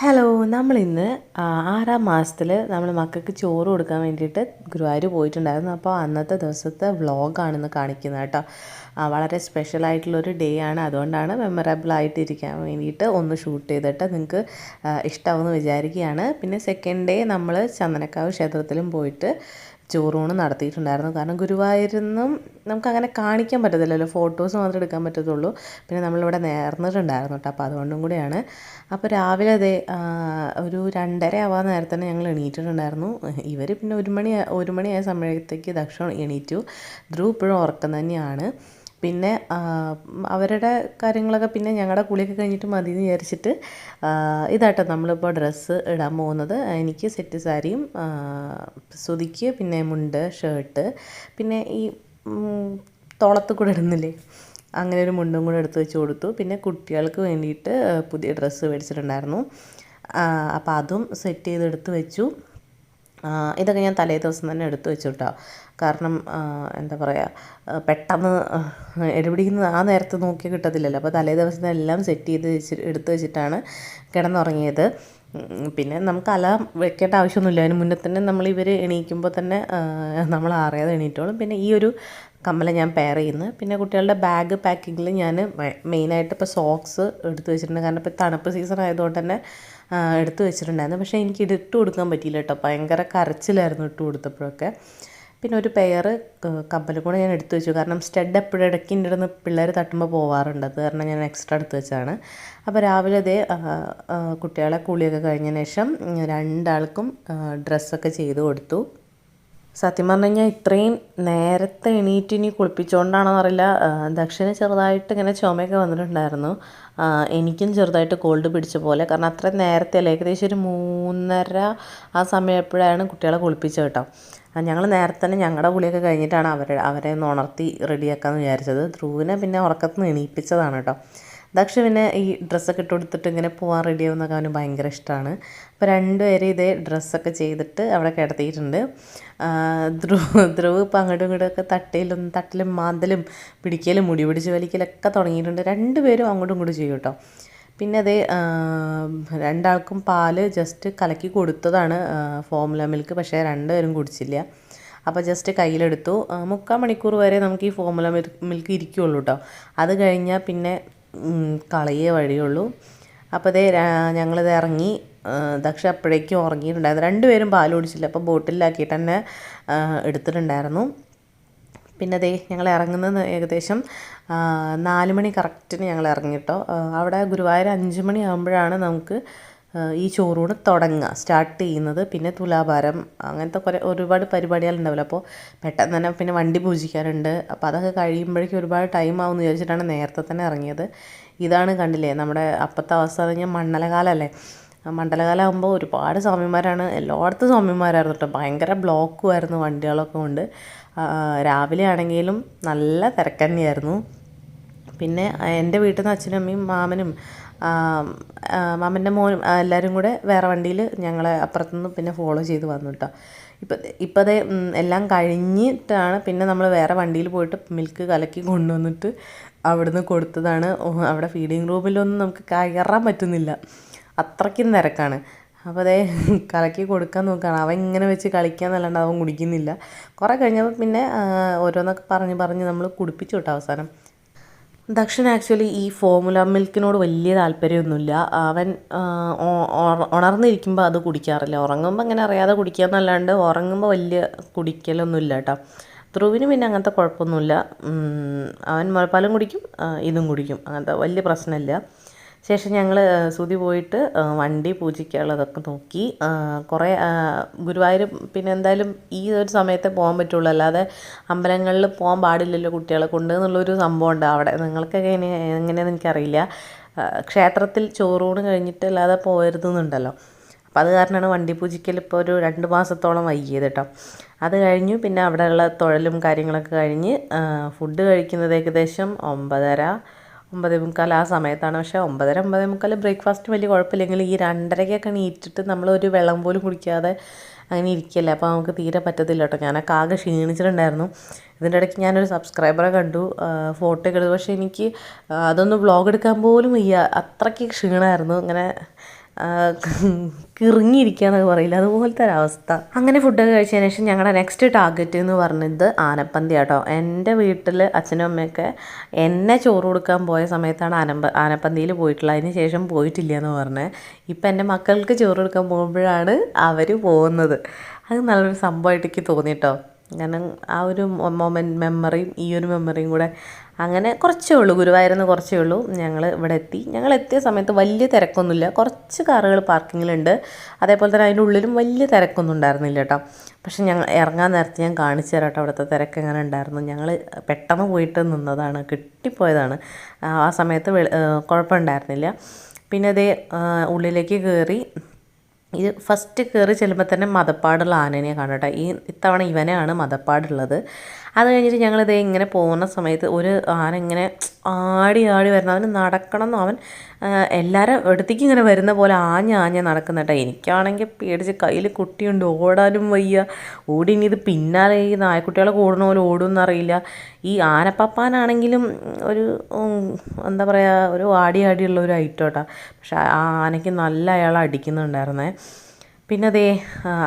Hello നമ്മൾ ഇന്ന് ആറാം മാസത്തിൽ നമ്മൾ മക്കൾക്ക് ചോറ് കൊടുക്കാൻ വേണ്ടിയിട്ട് ഗുരുവായൂർ പോയിട്ടുണ്ടായിരുന്നു. അപ്പോൾ അന്നത്തെ ദിവസത്തെ വ്ളോഗാണെന്ന് കാണിക്കുന്നത് കേട്ടോ. വളരെ സ്പെഷ്യൽ ആയിട്ടുള്ളൊരു ഡേ ആണ്. അതുകൊണ്ടാണ് മെമ്മറബിൾ ആയിട്ടിരിക്കാൻ വേണ്ടിയിട്ട് ഒന്ന് ഷൂട്ട് ചെയ്തിട്ട് നിങ്ങൾക്ക് ഇഷ്ടമാവുമെന്ന് വിചാരിക്കുകയാണ്. പിന്നെ സെക്കൻഡ് ഡേ നമ്മൾ ചന്ദനക്കാവ് ക്ഷേത്രത്തിലും പോയിട്ട് ചോറൂണ് നടത്തിയിട്ടുണ്ടായിരുന്നു. കാരണം ഗുരുവായൂരൊന്നും നമുക്കങ്ങനെ കാണിക്കാൻ പറ്റത്തില്ലല്ലോ. ഫോട്ടോസ് മാത്രമേ എടുക്കാൻ പറ്റത്തുള്ളൂ. പിന്നെ നമ്മളിവിടെ നേർന്നിട്ടുണ്ടായിരുന്നു കേട്ടോ. അപ്പോൾ അതുകൊണ്ടും കൂടെയാണ്. അപ്പോൾ രാവിലെ അതെ ഒരു രണ്ടര ആവാൻ നേരത്തന്നെ ഞങ്ങൾ എണീറ്റിട്ടുണ്ടായിരുന്നു. ഇവർ പിന്നെ ഒരു മണി ഒരു മണിയായ സമയത്തേക്ക് ദക്ഷം എണീറ്റു. ധ്രുവ് ഇപ്പോഴും ഉറക്കം തന്നെയാണ്. പിന്നെ അവരുടെ കാര്യങ്ങളൊക്കെ പിന്നെ ഞങ്ങളുടെ കുളിയൊക്കെ കഴിഞ്ഞിട്ട് മതി എന്ന് വിചാരിച്ചിട്ട് ഇതാട്ടോ നമ്മളിപ്പോൾ ഡ്രസ്സ് ഇടാൻ പോകുന്നത്. എനിക്ക് സെറ്റ് സാരിയും സുതിക്ക് പിന്നെ മുണ്ട് ഷർട്ട് പിന്നെ ഈ തോളത്ത് കൂടെ ഇടുന്നില്ലേ? അങ്ങനെ ഒരു മുണ്ടും കൂടെ എടുത്ത് വെച്ച് കൊടുത്തു. പിന്നെ കുട്ടികൾക്ക് വേണ്ടിയിട്ട് പുതിയ ഡ്രസ്സ് മേടിച്ചിട്ടുണ്ടായിരുന്നു. അപ്പോൾ അതും സെറ്റ് ചെയ്ത് എടുത്ത് വെച്ചു ഇതൊക്കെ ഞാൻ തലേ ദിവസം തന്നെ എടുത്തു വെച്ചു കേട്ടോ കാരണം എന്താ പറയുക പെട്ടെന്ന് എടുപിടിക്കുന്നത് ആ നേരത്ത് നോക്കി കിട്ടത്തില്ലല്ലോ. അപ്പോൾ തലേ ദിവസം എല്ലാം സെറ്റ് ചെയ്ത് വെച്ച് എടുത്ത് വെച്ചിട്ടാണ് കിടന്നുറങ്ങിയത്. പിന്നെ നമുക്ക് അലാം വെക്കേണ്ട ആവശ്യമൊന്നുമില്ല. അതിന് മുന്നേ തന്നെ നമ്മൾ ഇവർ എണീക്കുമ്പോൾ തന്നെ നമ്മൾ അറിയാതെ എണീറ്റോളും. പിന്നെ ഈ ഒരു കമ്മല ഞാൻ പെയർ ചെയ്യുന്നു. പിന്നെ കുട്ടികളുടെ ബാഗ് പാക്കിങ്ങിൽ ഞാൻ മെയിനായിട്ട് ഇപ്പോൾ സോക്സ് എടുത്തു വെച്ചിട്ടുണ്ട്. കാരണം ഇപ്പോൾ തണുപ്പ് സീസൺ ആയതുകൊണ്ട് തന്നെ എടുത്തു വെച്ചിട്ടുണ്ടായിരുന്നു. പക്ഷേ എനിക്ക് ഇത് ഇട്ട് കൊടുക്കാൻ പറ്റിയില്ല കേട്ടോ. ഭയങ്കര കരച്ചിലായിരുന്നു ഇട്ട് കൊടുത്തപ്പോഴൊക്കെ. പിന്നെ ഒരു പെയർ കമ്മലും കൂടെ ഞാൻ എടുത്തു വെച്ചു. കാരണം സ്റ്റഡ് എപ്പോഴും ഇടയ്ക്ക് എന്റെ അടുത്ത് പിള്ളേർ തട്ടുമ്പോൾ പോവാറുണ്ട്. അത് കാരണം ഞാൻ എക്സ്ട്രാ എടുത്ത് വെച്ചാണ് അപ്പോൾ രാവിലെ അതേ കുട്ടികളെ കുളിയൊക്കെ കഴിഞ്ഞതിന് ശേഷം രണ്ടാൾക്കും ഡ്രസ്സൊക്കെ ചെയ്ത് കൊടുത്തു. സത്യം പറഞ്ഞു കഴിഞ്ഞാൽ ഇത്രയും നേരത്തെ എണീറ്റ് ഇനി കുളിപ്പിച്ചുകൊണ്ടാണെന്ന് അറിയില്ല. ആ, ചെറുതായിട്ട് ഇങ്ങനെ ചുമയൊക്കെ വന്നിട്ടുണ്ടായിരുന്നു. എനിക്കും ചെറുതായിട്ട് കോൾഡ് പിടിച്ച പോലെ. കാരണം അത്രയും നേരത്തെ അല്ല ഏകദേശം ഒരു മൂന്നര ആ സമയം എപ്പോഴാണ് കുട്ടികളെ കുളിപ്പിച്ചത് കേട്ടോ. ഞങ്ങൾ നേരത്തെ തന്നെ ഞങ്ങളുടെ കുളിയൊക്കെ കഴിഞ്ഞിട്ടാണ് അവരെ അവരെ ഒന്ന് ഉണർത്തി റെഡിയാക്കാമെന്ന് വിചാരിച്ചത്. ധ്രുവിനെ പിന്നെ ഉറക്കത്തിൽ നിന്ന് എണീപ്പിച്ചതാണ് കേട്ടോ. ദക്ഷ പിന്നെ ഈ ഡ്രസ്സൊക്കെ ഇട്ട് കൊടുത്തിട്ട് ഇങ്ങനെ പോകാൻ റെഡി ആവുന്നൊക്കെ അവന് ഭയങ്കര ഇഷ്ടമാണ് അപ്പോൾ രണ്ടുപേരും ഇതേ ഡ്രസ്സൊക്കെ ചെയ്തിട്ട് അവിടെ കിടത്തിയിട്ടുണ്ട്. ധ്രുവ് ധ്രുവ് ഇപ്പം അങ്ങോട്ടും ഇങ്ങോട്ടൊക്കെ തട്ടയിലും തട്ടിലും മാന്തലും പിടിക്കലും മുടി പിടിച്ച് വലിക്കലൊക്കെ തുടങ്ങിയിട്ടുണ്ട്. രണ്ടുപേരും അങ്ങോട്ടും ഇങ്ങോട്ടും ചെയ്യും കേട്ടോ. പിന്നെ അതേ രണ്ടാൾക്കും പാൽ ജസ്റ്റ് കലക്കി കൊടുത്തതാണ് ഫോമുല മിൽക്ക് പക്ഷേ രണ്ടുപേരും കുടിച്ചില്ല. അപ്പോൾ ജസ്റ്റ് കയ്യിലെടുത്തു. മുക്കാൽ മണിക്കൂർ വരെ നമുക്ക് ഈ ഫോമുല മിൽക്ക് ഇരിക്കുകയുള്ളൂ കേട്ടോ. അത് കഴിഞ്ഞാൽ പിന്നെ കളയേ വഴിയുള്ളൂ. അപ്പോൾ അതേ ഞങ്ങളിത് ഇറങ്ങി ദക്ഷ അപ്പോഴേക്കും ഉറങ്ങിയിട്ടുണ്ടായിരുന്നു. രണ്ടുപേരും പാൽ കുടിച്ചില്ല. അപ്പോൾ ബോട്ടിലാക്കിയിട്ട് തന്നെ എടുത്തിട്ടുണ്ടായിരുന്നു. പിന്നെ അതേ ഞങ്ങൾ ഇറങ്ങുന്നത് ഏകദേശം നാല് മണി കറക്റ്റിന് ഞങ്ങൾ ഇറങ്ങിട്ടോ അവിടെ ഗുരുവായൂർ അഞ്ച് മണി ആകുമ്പോഴാണ് നമുക്ക് ഈ ചോറൂണ് തുടങ്ങുക സ്റ്റാർട്ട് ചെയ്യുന്നത് പിന്നെ തുലാഭാരം അങ്ങനത്തെ കുറേ ഒരുപാട് പരിപാടികളുണ്ടാവില്ല. അപ്പോൾ പെട്ടെന്ന് തന്നെ പിന്നെ വണ്ടി പൂജിക്കാറുണ്ട്. അപ്പോൾ അതൊക്കെ കഴിയുമ്പോഴേക്കും ഒരുപാട് ടൈം ആവുമെന്ന് വിചാരിച്ചിട്ടാണ് നേരത്തെ തന്നെ ഇറങ്ങിയത്. ഇതാണ് കണ്ടില്ലേ നമ്മുടെ അപ്പത്തെ അവസ്ഥ. എന്ന് പറഞ്ഞാൽ മണ്ഡലകാലമല്ലേ മണ്ഡലകാലം ആകുമ്പോൾ ഒരുപാട് സ്വാമിമാരാണ്. എല്ലായിടത്തും സ്വാമിമാരായിരുന്നു കേട്ടോ. ഭയങ്കര ബ്ലോക്കുമായിരുന്നു വണ്ടികളൊക്കെ കൊണ്ട്. രാവിലെ ആണെങ്കിലും നല്ല തിരക്കന്നെയായിരുന്നു പിന്നെ എന്റെ വീട്ടിൽ നിന്ന് അച്ഛനും അമ്മയും മാമനും മാമന്റെ മോനും എല്ലാവരും കൂടെ വേറെ വണ്ടിയിൽ ഞങ്ങളെ അപ്പുറത്തുനിന്ന് പിന്നെ ഫോളോ ചെയ്ത് വന്നു കേട്ടോ ഇപ്പം ഇപ്പം അതേ എല്ലാം കഴിഞ്ഞിട്ടാണ് പിന്നെ നമ്മൾ വേറെ വണ്ടിയിൽ പോയിട്ട് മിൽക്ക് കലക്കി കൊണ്ടുവന്നിട്ട് അവിടുന്ന് കൊടുത്തതാണ്. അവിടെ ഫീഡിങ് റൂമിലൊന്നും നമുക്ക് കയറാൻ പറ്റുന്നില്ല. അത്രയ്ക്കും തിരക്കാണ് അപ്പോൾ അതേ കലക്കി കൊടുക്കാൻ നോക്കുകയാണ് അവൻ ഇങ്ങനെ വെച്ച് കളിക്കാന്നല്ലാണ്ട് അവൻ കുടിക്കുന്നില്ല. കുറേ കഴിഞ്ഞപ്പോൾ പിന്നെ ഓരോന്നൊക്കെ പറഞ്ഞ് പറഞ്ഞ് നമ്മൾ കുടിപ്പിച്ചു കേട്ടോ അവസാനം. ദക്ഷൻ ആക്ച്വലി ഈ ഫോർമുല മിൽക്കിനോട് വലിയ താല്പര്യമൊന്നുമില്ല. അവൻ ഉണർന്നിരിക്കുമ്പോൾ അത് കുടിക്കാറില്ല. ഉറങ്ങുമ്പോൾ അങ്ങനെ അറിയാതെ കുടിക്കുക എന്നല്ലാണ്ട് ഉറങ്ങുമ്പോൾ വലിയ കുടിക്കലൊന്നുമില്ല കേട്ടോ. ധ്രുവിന് പിന്നെ അങ്ങനത്തെ കുഴപ്പമൊന്നുമില്ല. അവൻ മുഴപ്പാലും കുടിക്കും ഇതും കുടിക്കും. അങ്ങനത്തെ വലിയ പ്രശ്നമില്ല. ശേഷം ഞങ്ങൾ സുതി പോയിട്ട് വണ്ടി പൂജിക്കാനുള്ളതൊക്കെ നോക്കി. കുറേ ഗുരുവായൂർ പിന്നെ എന്തായാലും ഈ ഒരു സമയത്തെ പോകാൻ പറ്റുള്ളൂ. അല്ലാതെ അമ്പലങ്ങളിൽ പോകാൻ പാടില്ലല്ലോ കുട്ടികളെ കൊണ്ട് എന്നുള്ളൊരു സംഭവമുണ്ട് അവിടെ. നിങ്ങൾക്കൊക്കെ ഇനി എങ്ങനെയാണെന്ന് എനിക്കറിയില്ല. ക്ഷേത്രത്തിൽ ചോറൂണ് കഴിഞ്ഞിട്ട് അല്ലാതെ പോകരുതെന്നുണ്ടല്ലോ അപ്പോൾ അത് കാരണമാണ് വണ്ടി പൂജിക്കൽ ഇപ്പോൾ ഒരു രണ്ട് മാസത്തോളം വൈകിയത് കേട്ടോ. അത് കഴിഞ്ഞു. പിന്നെ അവിടെയുള്ള തൊഴലും കാര്യങ്ങളൊക്കെ കഴിഞ്ഞ് ഫുഡ് കഴിക്കുന്നത് ഏകദേശം ഒമ്പതര. ഒമ്പതേ മുക്കാൽ ആ സമയത്താണ്. പക്ഷേ ഒമ്പതര ഒമ്പതേ മുക്കാൽ ബ്രേക്ക്ഫാസ്റ്റ് വലിയ കുഴപ്പമില്ലെങ്കിൽ ഈ രണ്ടരയ്ക്കൊക്കെ നീറ്റിട്ട് നമ്മൾ ഒരു വെള്ളം പോലും കുടിക്കാതെ അങ്ങനെ ഇരിക്കല്ലേ. അപ്പോൾ നമുക്ക് തീരെ പറ്റത്തില്ല കേട്ടോ. ഞാനൊക്കെ ആകെ ക്ഷീണിച്ചിട്ടുണ്ടായിരുന്നു. ഇതിന്റെ ഇടയ്ക്ക് ഞാനൊരു സബ്സ്ക്രൈബറെ കണ്ടു. ഫോട്ടോ എടുത്തു. പക്ഷേ എനിക്ക് അതൊന്ന് വ്ളോഗ് എടുക്കാൻ പോലും വയ്യ. അത്രയ്ക്ക് ക്ഷീണമായിരുന്നു. ഇങ്ങനെ കിറങ്ങിയിരിക്കുക എന്നൊക്കെ പറയില്ല. അതുപോലത്തെ ഒരവസ്ഥ അങ്ങനെ ഫുഡൊക്കെ കഴിച്ചതിന് ശേഷം ഞങ്ങളുടെ നെക്സ്റ്റ് ടാർഗറ്റ് എന്ന് പറഞ്ഞത് ആനപ്പന്തി കേട്ടോ എന്റെ വീട്ടിൽ അച്ഛനും അമ്മയൊക്കെ എന്നെ ചോറ് കൊടുക്കാൻ പോയ സമയത്താണ് ആനപ്പ ആനപ്പന്തിയിൽ പോയിട്ടുള്ളത് അതിന് ശേഷം പോയിട്ടില്ല എന്ന് പറഞ്ഞത് ഇപ്പം എന്റെ മക്കൾക്ക് ചോറ് കൊടുക്കാൻ പോകുമ്പോഴാണ് അവർ പോകുന്നത്. അത് നല്ലൊരു സംഭവമായിട്ട് എനിക്ക് തോന്നിട്ടോ. കാരണം ആ ഒരു മൊമെന്റ് മെമ്മറിയും ഈ ഒരു മെമ്മറിയും കൂടെ അങ്ങനെ കുറച്ചേ ഉള്ളൂ. ഗുരുവായൂരിൽ കുറച്ചേ ഉള്ളൂ. ഞങ്ങൾ ഇവിടെ എത്തി. ഞങ്ങൾ എത്തിയ സമയത്ത് വലിയ തിരക്കൊന്നുമില്ല. കുറച്ച് കാറുകൾ പാർക്കിങ്ങിലുണ്ട്. അതേപോലെ തന്നെ അതിന്റെ ഉള്ളിലും വലിയ തിരക്കൊന്നും ഉണ്ടായിരുന്നില്ല കേട്ടോ. പക്ഷേ ഞങ്ങൾ ഇറങ്ങാൻ നേരത്തെ ഞാൻ കാണിച്ചു തരാം കേട്ടോ അവിടുത്തെ തിരക്ക് എങ്ങനെ ഉണ്ടായിരുന്നു. ഞങ്ങൾ പെട്ടെന്ന് പോയിട്ട് നിന്നതാണ്. കിട്ടിപ്പോയതാണ്. ആ സമയത്ത് കുഴപ്പമുണ്ടായിരുന്നില്ല. പിന്നെ അതേ ഉള്ളിലേക്ക് കയറി ഇത് ഫസ്റ്റ് കയറി ചെല്ലുമ്പോൾ തന്നെ മതപ്പാടുള്ള ആനേനെ കാണട്ടെ. ഈ ഇത്തവണ ഇവനെയാണ് മതപ്പാടുള്ളത്. അത് കഴിഞ്ഞിട്ട് ഞങ്ങളിത് ഇങ്ങനെ പോകുന്ന സമയത്ത് ഒരു ആന ഇങ്ങനെ ആടി ആടി വരുന്ന. അവന് നടക്കണം എന്ന് അവൻ എല്ലാവരും അടുത്തേക്ക് ഇങ്ങനെ വരുന്ന പോലെ ആഞ്ഞ ആഞ്ഞ നടക്കുന്ന കേട്ടോ. എനിക്കാണെങ്കിൽ പേടിച്ച് കയ്യിൽ കുട്ടിയുണ്ട് ഓടാനും വയ്യ. ഓടി ഇനി ഇത് പിന്നാലെ ഈ നായക്കുട്ടികളെ കൂടുന്ന പോലെ ഓടുമെന്നറിയില്ല. ഈ ആനപ്പപ്പാനാണെങ്കിലും ഒരു എന്താ പറയുക ഒരു ആടി ആടിയുള്ള ഒരു ഐറ്റം കേട്ടോ. പക്ഷെ ആ ആനയ്ക്ക് നല്ല അയാൾ അടിക്കുന്നുണ്ടായിരുന്നേ. പിന്നെ അതേ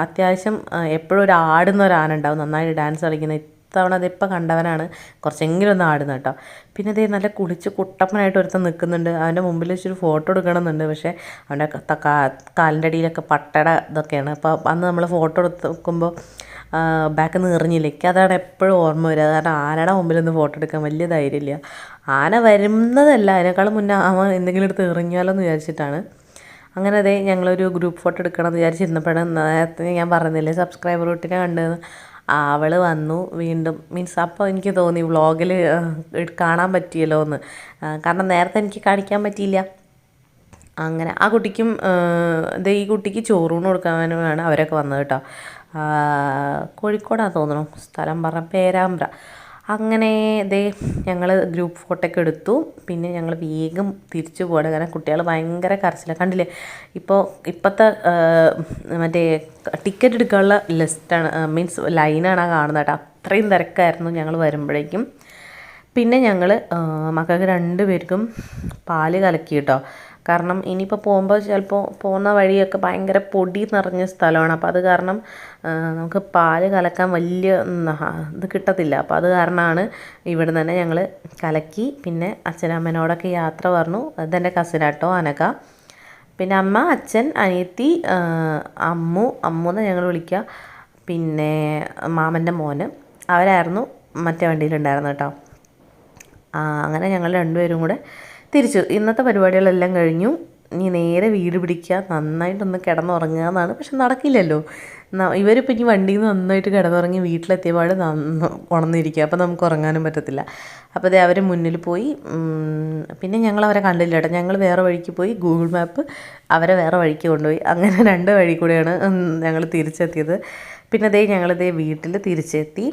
അത്യാവശ്യം എപ്പോഴും ഒരു ആടുന്ന ഒരു ആന ഉണ്ടാവും. നന്നായിട്ട് ഡാൻസ് കളിക്കുന്ന ഇത്തവണ അതിപ്പോൾ കണ്ടവനാണ്. കുറച്ചെങ്കിലും ഒന്ന് ആടുന്നത് കേട്ടോ. പിന്നെ അതേ നല്ല കുളിച്ച് കുട്ടപ്പനായിട്ട് ഒരുത്തൻ നിൽക്കുന്നുണ്ട്. അവന്റെ മുമ്പിൽ വെച്ചൊരു ഫോട്ടോ എടുക്കണമെന്നുണ്ട്. പക്ഷേ അവന്റെ കാലിന്റെ അടിയിലൊക്കെ പട്ടട ഇതൊക്കെയാണ്. അപ്പോൾ അന്ന് നമ്മൾ ഫോട്ടോ എടുത്ത് നോക്കുമ്പോൾ ബാക്ക് നിന്ന് എറിഞ്ഞില്ല? എനിക്ക് അതാണ് എപ്പോഴും ഓർമ്മ വരിക. കാരണം ആനയുടെ ഒന്ന് ഫോട്ടോ എടുക്കാൻ വലിയ ധൈര്യമില്ല. ആന വരുന്നതല്ല. അതിനേക്കാളും മുന്നേ അവൻ എന്തെങ്കിലും എടുത്ത് എറിഞ്ഞാലോ എന്ന് വിചാരിച്ചിട്ടാണ്. അങ്ങനെ അതേ ഞങ്ങളൊരു ഗ്രൂപ്പ് ഫോട്ടോ എടുക്കണം എന്ന് വിചാരിച്ചിരുന്നപ്പോഴാണ് ഞാൻ പറഞ്ഞില്ലേ സബ്സ്ക്രൈബർ റൂട്ടിനെ കണ്ടത് അവൾ വന്നു വീണ്ടും. മീൻസ് അപ്പോൾ എനിക്ക് തോന്നി വ്ളോഗിൽ കാണാൻ പറ്റിയല്ലോ എന്ന് കാരണം നേരത്തെ എനിക്ക് കാണിക്കാൻ പറ്റിയില്ല. അങ്ങനെ ആ കുട്ടിക്കും ഇത് ഈ കുട്ടിക്ക് ചോറൂണ് കൊടുക്കാനുമാണ് അവരൊക്കെ വന്നത് കേട്ടോ. കോഴിക്കോടാണ് തോന്നുന്നു സ്ഥലം പറഞ്ഞ പേരാമ്പ്ര. അങ്ങനെ ഇതേ ഞങ്ങൾ ഗ്രൂപ്പ് ഫോട്ടോ ഒക്കെ എടുത്തു. പിന്നെ ഞങ്ങൾ വേഗം തിരിച്ചു പോകണം കാരണം കുട്ടികൾ ഭയങ്കര കരച്ചിലാണ് കണ്ടില്ലേ? ഇപ്പോൾ ഇപ്പോഴത്തെ മറ്റേ ടിക്കറ്റ് എടുക്കാനുള്ള ലിസ്റ്റാണ് മീൻസ് ലൈനാണ് ആ കാണുന്നത് കേട്ടോ. അത്രയും തിരക്കായിരുന്നു ഞങ്ങൾ വരുമ്പോഴേക്കും. പിന്നെ ഞങ്ങൾ മക്കൾക്ക് രണ്ട് പേർക്കും പാൽ കലക്കി കേട്ടോ. കാരണം ഇനിയിപ്പോൾ പോകുമ്പോൾ ചിലപ്പോൾ പോകുന്ന വഴിയൊക്കെ ഭയങ്കര പൊടി നിറഞ്ഞ സ്ഥലമാണ്. അപ്പോൾ അത് കാരണം നമുക്ക് പാൽ കലക്കാൻ വലിയ ഇത് കിട്ടത്തില്ല. അപ്പോൾ അത് കാരണമാണ് ഇവിടെ തന്നെ ഞങ്ങൾ കലക്കി പിന്നെ അച്ഛനമ്മനോടൊക്കെ യാത്ര പറഞ്ഞു. അതെന്റെ കസിനാട്ടോ അനക പിന്നെ അമ്മ അച്ഛൻ അനിയത്തി അമ്മു അമ്മു എന്ന് ഞങ്ങൾ വിളിക്കുക പിന്നെ മാമന്റെ മോന്. അവരായിരുന്നു മറ്റേ വണ്ടിയിലുണ്ടായിരുന്നു കേട്ടോ. അങ്ങനെ ഞങ്ങൾ രണ്ടുപേരും കൂടെ തിരിച്ചു ഇന്നത്തെ പരിപാടികളെല്ലാം കഴിഞ്ഞു. ഇനി നേരെ വീട് പിടിക്കുക നന്നായിട്ടൊന്ന് കിടന്നുറങ്ങുക എന്നാണ്. പക്ഷെ നടക്കില്ലല്ലോ. ഇവരിപ്പോൾ ഇനി വണ്ടിയിൽ നിന്ന് നന്നായിട്ട് കിടന്നുറങ്ങി വീട്ടിലെത്തിയപാട് ഉണർന്നിരിക്കുക. അപ്പോൾ നമുക്ക് ഉറങ്ങാനും പറ്റത്തില്ല. അപ്പോൾ അതേ അവർ മുന്നിൽ പോയി. പിന്നെ ഞങ്ങൾ അവരെ കണ്ടില്ല കേട്ടോ. ഞങ്ങൾ വേറെ വഴിക്ക് പോയി. ഗൂഗിൾ മാപ്പ് അവരെ വേറെ വഴിക്ക് കൊണ്ടുപോയി. അങ്ങനെ രണ്ട് വഴി കൂടെയാണ് ഞങ്ങൾ തിരിച്ചെത്തിയത്. പിന്നെ അതേ ഞങ്ങളിതേ വീട്ടിൽ തിരിച്ചെത്തി.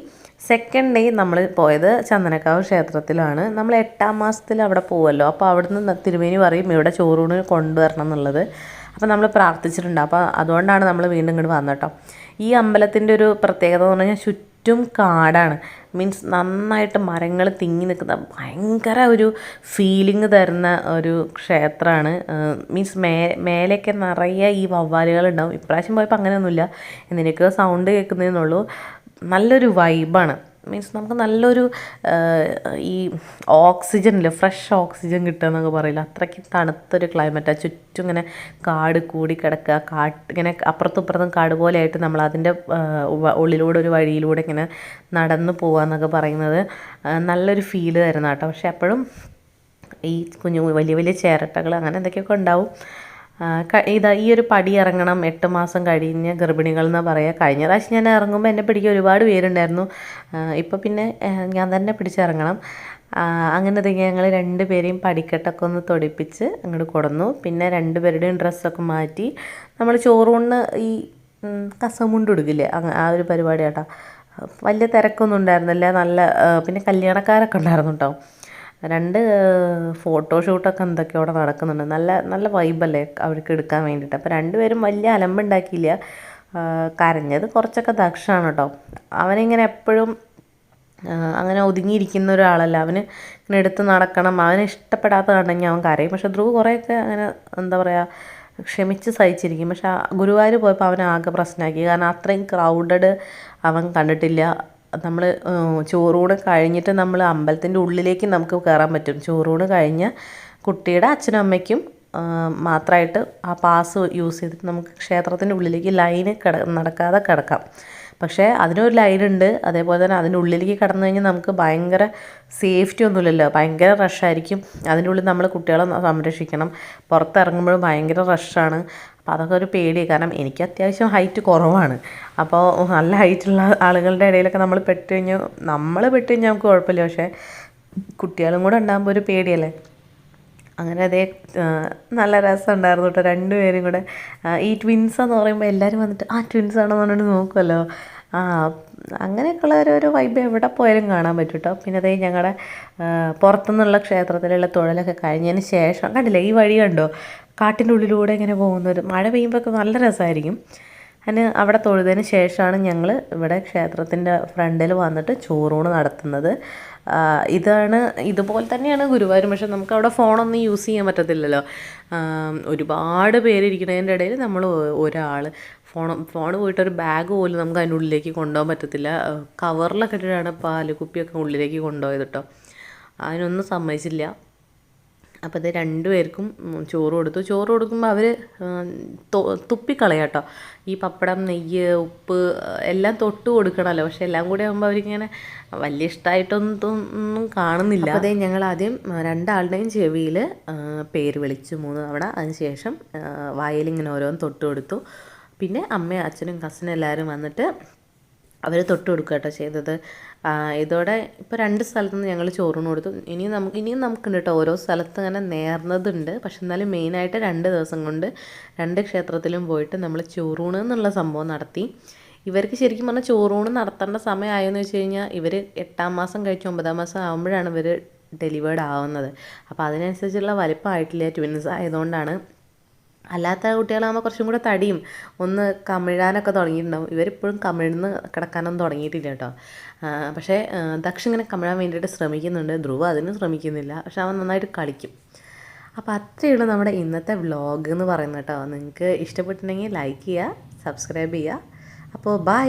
സെക്കൻഡ് ഡേ നമ്മൾ പോയത് ചന്ദനക്കാവ് ക്ഷേത്രത്തിലാണ്. നമ്മൾ എട്ടാം മാസത്തിൽ അവിടെ പോകുമല്ലോ അപ്പോൾ അവിടുന്ന് തിരുമേനി പറയും ഇവിടെ ചോറൂണ് കൊണ്ടുവരണം എന്നുള്ളത്. അപ്പോൾ നമ്മൾ പ്രാർത്ഥിച്ചിട്ടുണ്ട്. അപ്പോൾ അതുകൊണ്ടാണ് നമ്മൾ വീണ്ടും ഇങ്ങോട്ട് വന്നത് ഈ അമ്പലത്തിന്റെ ഒരു പ്രത്യേകത എന്ന് പറഞ്ഞാൽ ചുറ്റും കാടാണ്. മീൻസ് നന്നായിട്ട് മരങ്ങൾ തിങ്ങി നിൽക്കുന്ന ഭയങ്കര ഒരു ഫീലിംഗ് തരുന്ന ഒരു ക്ഷേത്രമാണ്. മീൻസ് മേ മേലെയൊക്കെ നിറയെ ഈ വവ്വാലുകളുണ്ടാവും ഇപ്രാവശ്യം പോയപ്പോൾ അങ്ങനെയൊന്നുമില്ല. എന്തിനൊക്കെയോ സൗണ്ട് കേൾക്കുന്നതെന്നുള്ളൂ നല്ലൊരു വൈബാണ് മീൻസ് നമുക്ക് നല്ലൊരു ഈ ഓക്സിജൻ ഇല്ല ഫ്രഷ് ഓക്സിജൻ കിട്ടുക എന്നൊക്കെ പറയില്ല അത്രയ്ക്ക് തണുത്തൊരു ക്ലൈമറ്റാണ് ചുറ്റും ഇങ്ങനെ കാട് കൂടി കിടക്കുക കാട്ട് ഇങ്ങനെ അപ്പുറത്തും ഇപ്പുറത്തും കാട് പോലെയായിട്ട് നമ്മൾ അതിന്റെ ഉള്ളിലൂടെ ഒരു വഴിയിലൂടെ ഇങ്ങനെ നടന്നു പോകുക എന്നൊക്കെ പറയുന്നത് നല്ലൊരു ഫീൽ തരുന്ന കേട്ടോ. പക്ഷെ എപ്പോഴും ഈ കുഞ്ഞു വലിയ വലിയ ചേരട്ടകൾ അങ്ങനെ എന്തൊക്കെയൊക്കെ ഉണ്ടാവും ഇതാ ഈ ഒരു പടി ഇറങ്ങണം എട്ട് മാസം കഴിഞ്ഞ ഗർഭിണികൾ എന്ന് പറയുക കഴിഞ്ഞ പ്രാവശ്യം ഞാൻ ഇറങ്ങുമ്പോൾ എന്നെ പിടിക്കാൻ ഒരുപാട് പേരുണ്ടായിരുന്നു. ഇപ്പോൾ പിന്നെ ഞാൻ തന്നെ പിടിച്ചിറങ്ങണം അങ്ങനെ തന്നെ ഞങ്ങൾ രണ്ട് പേരെയും പടിക്കെട്ടൊക്കെ ഒന്ന് തൊടിപ്പിച്ച് അങ്ങോട്ട് കൊടുന്നു. പിന്നെ രണ്ട് പേരുടെയും ഡ്രസ്സൊക്കെ മാറ്റി നമ്മൾ ചോറൂണ് ഈ കസമുണ്ട് കൊടുക്കില്ലേ ആ ഒരു പരിപാടി കേട്ടോ വലിയ തിരക്കൊന്നും ഉണ്ടായിരുന്നില്ല. നല്ല പിന്നെ കല്യാണക്കാരൊക്കെ ഉണ്ടായിരുന്നു കേട്ടോ രണ്ട് ഫോട്ടോഷൂട്ടൊക്കെ എന്തൊക്കെയോ അവിടെ നടക്കുന്നുണ്ട്. നല്ല നല്ല വൈബല്ലേ അവർക്ക് എടുക്കാൻ വേണ്ടിയിട്ട്. അപ്പോൾ രണ്ടുപേരും വലിയ അലമ്പുണ്ടാക്കിയില്ല. കരഞ്ഞത് കുറച്ചൊക്കെ ദക്ഷാണ് കേട്ടോ അവനിങ്ങനെ എപ്പോഴും അങ്ങനെ ഒതുങ്ങിയിരിക്കുന്ന ഒരാളല്ല. അവന് ഇങ്ങനെ എടുത്ത് നടക്കണം. അവന് ഇഷ്ടപ്പെടാത്ത കണ്ടെങ്കിൽ അവൻ കരയും. പക്ഷെ ധ്രുവ് കുറേയൊക്കെ അങ്ങനെ എന്താ പറയുക ക്ഷമിച്ച് സഹിച്ചിരിക്കും. പക്ഷെ ഗുരുവായൂർ പോയപ്പോൾ അവൻ ആകെ പ്രശ്നമാക്കി. കാരണം അത്രയും ക്രൗഡഡ് അവൻ കണ്ടിട്ടില്ല. നമ്മൾ ചോറൂണ് കഴിഞ്ഞിട്ട് നമ്മൾ അമ്പലത്തിന്റെ ഉള്ളിലേക്ക് നമുക്ക് കയറാൻ പറ്റും. ചോറൂണ് കഴിഞ്ഞ് കുട്ടിയുടെ അച്ഛനും അമ്മയ്ക്കും മാത്രമായിട്ട് ആ പാസ് യൂസ് ചെയ്തിട്ട് നമുക്ക് ക്ഷേത്രത്തിന്റെ ഉള്ളിലേക്ക് ലൈന് കിട നടക്കാതെ കിടക്കാം. പക്ഷേ അതിനൊരു ലൈനുണ്ട്. അതേപോലെ തന്നെ അതിന്റെ ഉള്ളിലേക്ക് കടന്നു കഴിഞ്ഞാൽ നമുക്ക് ഭയങ്കര സേഫ്റ്റി ഒന്നുമില്ലല്ലോ. ഭയങ്കര റഷായിരിക്കും. അതിന്റെ ഉള്ളിൽ നമ്മൾ കുട്ടികളെ സംരക്ഷിക്കണം. പുറത്തിറങ്ങുമ്പോഴും ഭയങ്കര റഷാണ്. അപ്പോൾ അതൊക്കെ ഒരു പേടി. കാരണം എനിക്ക് അത്യാവശ്യം ഹൈറ്റ് കുറവാണ്. അപ്പോൾ നല്ല ഹൈറ്റുള്ള ആളുകളുടെ ഇടയിലൊക്കെ നമ്മൾ പെട്ട് കഴിഞ്ഞു. നമ്മൾ പെട്ട് കഴിഞ്ഞാൽ നമുക്ക് കുഴപ്പമില്ല. പക്ഷേ കുട്ടികളും കൂടെ ഉണ്ടാകുമ്പോൾ ഒരു പേടിയല്ലേ? അങ്ങനെ അതേ നല്ല രസമുണ്ടായിരുന്നു കേട്ടോ. രണ്ടുപേരും കൂടെ ഈ ട്വിൻസ് എന്ന് പറയുമ്പോൾ എല്ലാവരും വന്നിട്ട് ആ ട്വിൻസ് ആണെന്ന് പറഞ്ഞിട്ട് നോക്കുമല്ലോ ആ അങ്ങനെയൊക്കെയുള്ള ഒരു ഒരു വൈബ് എവിടെ പോയാലും കാണാൻ പറ്റും കേട്ടോ. പിന്നെ അതേ ഞങ്ങളുടെ പുറത്തുനിന്നുള്ള ക്ഷേത്രത്തിലുള്ള തൊഴിലൊക്കെ കഴിഞ്ഞതിന് ശേഷം കണ്ടില്ലേ ഈ വഴി കണ്ടോ? കാട്ടിന്റെ ഉള്ളിലൂടെ ഇങ്ങനെ പോകുന്നത്. മഴ പെയ്യുമ്പോൾ നല്ല രസമായിരിക്കും. അതിന് അവിടെ തൊഴുതതിന് ശേഷമാണ് ഞങ്ങൾ ഇവിടെ ക്ഷേത്രത്തിന്റെ ഫ്രണ്ടിൽ വന്നിട്ട് ചോറൂണ് നടത്തുന്നത്. ഇതാണ് ഇതുപോലെ തന്നെയാണ് ഗുരുവായൂർ പക്ഷെ നമുക്ക് അവിടെ ഫോണൊന്നും യൂസ് ചെയ്യാൻ പറ്റത്തില്ലല്ലോ. ഒരുപാട് പേരിരിക്കുന്നതിന്റെ ഇടയിൽ നമ്മൾ ഒരാൾ ഫോൺ ഫോൺ പോയിട്ട് ഒരു ബാഗ് പോലും നമുക്ക് അതിന്റെ ഉള്ളിലേക്ക് കൊണ്ടുപോകാൻ പറ്റത്തില്ല. കവറിലൊക്കെ ഇട്ടിട്ടാണ് പാൽ കുപ്പിയൊക്കെ ഉള്ളിലേക്ക് കൊണ്ടുപോയത് കേട്ടോ. അതിനൊന്നും സമ്മതിച്ചില്ല. അപ്പോൾ ഇത് രണ്ടുപേർക്കും പേർക്കും ചോറ് കൊടുത്തു. ചോറ് കൊടുക്കുമ്പോൾ അവർ തുപ്പിക്കളയാം കേട്ടോ ഈ പപ്പടം നെയ്യ് ഉപ്പ് എല്ലാം തൊട്ട് കൊടുക്കണമല്ലോ പക്ഷെ എല്ലാം കൂടി ആകുമ്പോൾ അവരിങ്ങനെ വലിയ ഇഷ്ടമായിട്ടൊന്നും കാണുന്നില്ല. അതേ ഞങ്ങൾ ആദ്യം രണ്ടാളുടെയും ചെവിയിൽ പേര് വിളിച്ചു മൂന്ന് തവണ. അതിനുശേഷം വായലിങ്ങനെ ഓരോന്ന് തൊട്ട് കൊടുത്തു. പിന്നെ അമ്മയും അച്ഛനും കസിനും എല്ലാവരും വന്നിട്ട് അവർ തൊട്ട് കൊടുക്കുക കേട്ടോ ചെയ്തത്. ഇതോടെ ഇപ്പോൾ രണ്ട് സ്ഥലത്ത് നിന്ന് ഞങ്ങൾ ചോറിന് കൊടുത്തു. ഇനിയും നമുക്ക് ഇനിയും നമുക്കുണ്ട് കേട്ടോ. ഓരോ സ്ഥലത്ത് അങ്ങനെ നേർന്നതുണ്ട്. പക്ഷെ എന്നാലും മെയിനായിട്ട് രണ്ട് ദിവസം കൊണ്ട് രണ്ട് ക്ഷേത്രത്തിലും പോയിട്ട് നമ്മൾ ചോറൂണ് എന്നുള്ള സംഭവം നടത്തി. ഇവർക്ക് ശരിക്കും പറഞ്ഞാൽ ചോറൂണ് നടത്തേണ്ട സമയമായെന്ന് വെച്ച് കഴിഞ്ഞാൽ ഇവർ എട്ടാം മാസം കഴിച്ച് ഒമ്പതാം മാസം ആകുമ്പോഴാണ് ഇവർ ഡെലിവേർഡ് ആവുന്നത്. അപ്പോൾ അതിനനുസരിച്ചുള്ള വലിപ്പമായിട്ടില്ല ട്വിൻസ് ആയതുകൊണ്ടാണ് അല്ലാത്ത കുട്ടികളാകുമ്പോൾ കുറച്ചും കൂടെ തടിയും. ഒന്ന് കമിഴാനൊക്കെ തുടങ്ങിയിട്ടുണ്ടാവും. ഇവരിപ്പോഴും കമിഴ്ന്ന് കിടക്കാനൊന്നും തുടങ്ങിയിട്ടില്ല കേട്ടോ. പക്ഷേ ദക്ഷ ഇങ്ങനെ കമിഴാൻ വേണ്ടിയിട്ട് ശ്രമിക്കുന്നുണ്ട്. ധ്രുവ അതിനും ശ്രമിക്കുന്നില്ല. പക്ഷെ അവൻ നന്നായിട്ട് കളിക്കും. അപ്പോൾ അത്രയുള്ളൂ നമ്മുടെ ഇന്നത്തെ വ്ളോഗ് എന്ന് പറയുന്നത് കേട്ടോ. നിങ്ങൾക്ക് ഇഷ്ടപ്പെട്ടിട്ടുണ്ടെങ്കിൽ ലൈക്ക് ചെയ്യുക സബ്സ്ക്രൈബ് ചെയ്യുക. അപ്പോൾ ബൈ.